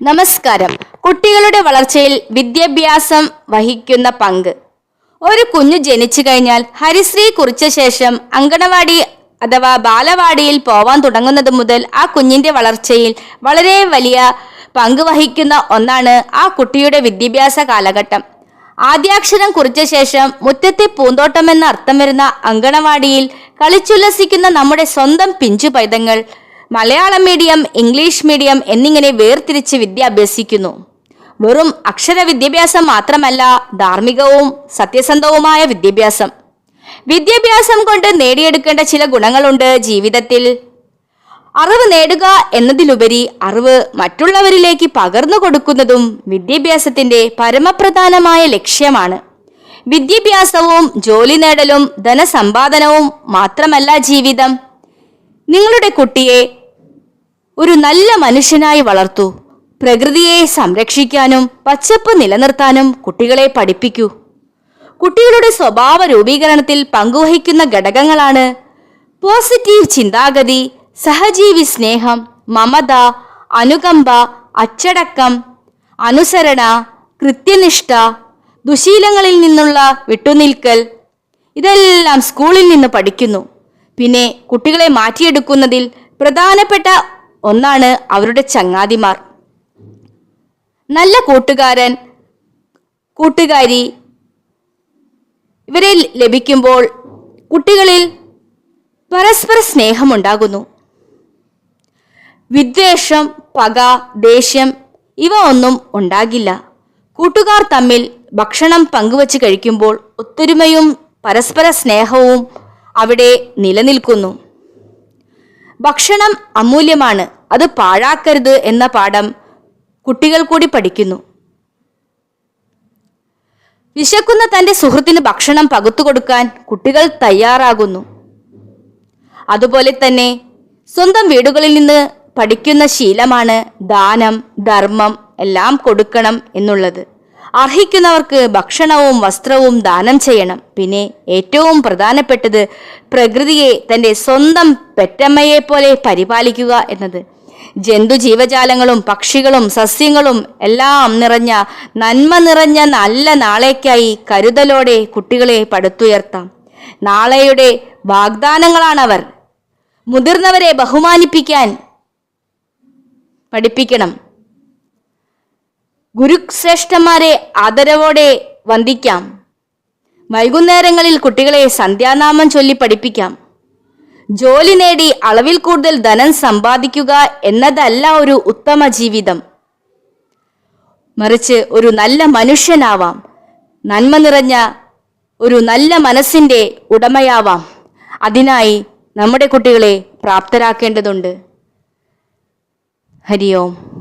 നമസ്കാരം. കുട്ടികളുടെ വളർച്ചയിൽ വിദ്യാഭ്യാസം വഹിക്കുന്ന പങ്ക്. ഒരു കുഞ്ഞു ജനിച്ചു കഴിഞ്ഞാൽ ഹരിശ്രീ കുറിച്ച ശേഷം അങ്കണവാടി അഥവാ ബാലവാടിയിൽ പോവാൻ തുടങ്ങുന്നത് മുതൽ ആ കുഞ്ഞിന്റെ വളർച്ചയിൽ വളരെ വലിയ പങ്ക് വഹിക്കുന്ന ഒന്നാണ് ആ കുട്ടിയുടെ വിദ്യാഭ്യാസ കാലഘട്ടം. ആദ്യാക്ഷരം കുറിച്ച ശേഷം മുറ്റത്തെ പൂന്തോട്ടം എന്ന അർത്ഥം വരുന്ന അങ്കണവാടിയിൽ കളിച്ചുല്ലസിക്കുന്ന നമ്മുടെ സ്വന്തം പിഞ്ചു പൈതങ്ങൾ മലയാളം മീഡിയം ഇംഗ്ലീഷ് മീഡിയം എന്നിങ്ങനെ വേർതിരിച്ച് വിദ്യ അഭ്യസിക്കുന്നു വെറും അക്ഷര വിദ്യാഭ്യാസം മാത്രമല്ല ധാർമ്മികവും സത്യസന്ധവുമായ വിദ്യാഭ്യാസം. വിദ്യാഭ്യാസം കൊണ്ട് നേടിയെടുക്കേണ്ട ചില ഗുണങ്ങളുണ്ട് ജീവിതത്തിൽ. അറിവ് നേടുക എന്നതിലുപരി അറിവ് മറ്റുള്ളവരിലേക്ക് പകർന്നു കൊടുക്കുന്നതും വിദ്യാഭ്യാസത്തിന്റെ പരമപ്രധാനമായ ലക്ഷ്യമാണ്. വിദ്യാഭ്യാസവും ജോലി നേടലും ധനസമ്പാദനവും മാത്രമല്ല ജീവിതം. നിങ്ങളുടെ കുട്ടിയെ ഒരു നല്ല മനുഷ്യനായി വളർത്തു. പ്രകൃതിയെ സംരക്ഷിക്കാനും പച്ചപ്പ് നിലനിർത്താനും കുട്ടികളെ പഠിപ്പിക്കൂ. കുട്ടികളുടെ സ്വഭാവ രൂപീകരണത്തിൽ പങ്കുവഹിക്കുന്ന ഘടകങ്ങളാണ് പോസിറ്റീവ് ചിന്താഗതി സഹജീവി സ്നേഹം മമത അനുകമ്പ അച്ചടക്കം അനുസരണ കൃത്യനിഷ്ഠ ദുശീലങ്ങളിൽ നിന്നുള്ള വിട്ടുനിൽക്കൽ. ഇതെല്ലാം സ്കൂളിൽ നിന്ന് പഠിക്കുന്നു. പിന്നെ കുട്ടികളെ മാറ്റിയെടുക്കുന്നതിൽ പ്രധാനപ്പെട്ട ഒന്നാണ് അവരുടെ ചങ്ങാതിമാർ. നല്ല കൂട്ടുകാരൻ കൂട്ടുകാരി ഇവരെ ലഭിക്കുമ്പോൾ കുട്ടികളിൽ പരസ്പര സ്നേഹമുണ്ടാകുന്നു. വിദ്വേഷം പക ദേഷ്യം ഇവ ഒന്നും ഉണ്ടാകില്ല. കൂട്ടുകാർ തമ്മിൽ ഭക്ഷണം പങ്കുവച്ച് കഴിക്കുമ്പോൾ ഒത്തൊരുമയും പരസ്പര സ്നേഹവും അവിടെ നിലനിൽക്കുന്നു. ഭക്ഷണം അമൂല്യമാണ്. അത് പാഴാക്കരുത് എന്ന പാഠം കുട്ടികൾ കൂടി പഠിക്കുന്നു. വിശക്കുന്ന തന്റെ സുഹൃത്തിന് ഭക്ഷണം പകുത്തു കൊടുക്കാൻ കുട്ടികൾ തയ്യാറാകുന്നു. അതുപോലെ തന്നെ സ്വന്തം വീടുകളിൽ നിന്ന് പഠിക്കുന്ന ശീലമാണ് ദാനം ധർമ്മം എല്ലാം കൊടുക്കണം എന്നുള്ളത്. അർഹിക്കുന്നവർക്ക് ഭക്ഷണവും വസ്ത്രവും ദാനം ചെയ്യണം. പിന്നെ ഏറ്റവും പ്രധാനപ്പെട്ടത് പ്രകൃതിയെ തന്റെ സ്വന്തം പെറ്റമ്മയെ പോലെ പരിപാലിക്കുക എന്നത്. ജന്തു ജീവജാലങ്ങളും പക്ഷികളും സസ്യങ്ങളും എല്ലാം നിറഞ്ഞ നന്മ നിറഞ്ഞ നല്ല നാളേക്കായി കരുതലോടെ കുട്ടികളെ പടുത്തുയർത്താം. നാളെയുടെ വാഗ്ദാനങ്ങളാണവർ. മുതിർന്നവരെ ബഹുമാനിപ്പിക്കാൻ പഠിപ്പിക്കണം. ഗുരുശ്രേഷ്ഠന്മാരെ ആദരവോടെ വന്ദിക്കാം. വൈകുന്നേരങ്ങളിൽ കുട്ടികളെ സന്ധ്യാനാമം ചൊല്ലി പഠിപ്പിക്കാം. ജോലി നേടി അളവിൽ കൂടുതൽ ധനം സമ്പാദിക്കുക എന്നതല്ല ഒരു ഉത്തമ ജീവിതം. മറിച്ച് ഒരു നല്ല മനുഷ്യനാവാം. നന്മ നിറഞ്ഞ ഒരു നല്ല മനസ്സിന്റെ ഉടമയാവാം. അതിനായി നമ്മുടെ കുട്ടികളെ പ്രാപ്തരാക്കേണ്ടതുണ്ട്. ഹരി ഓം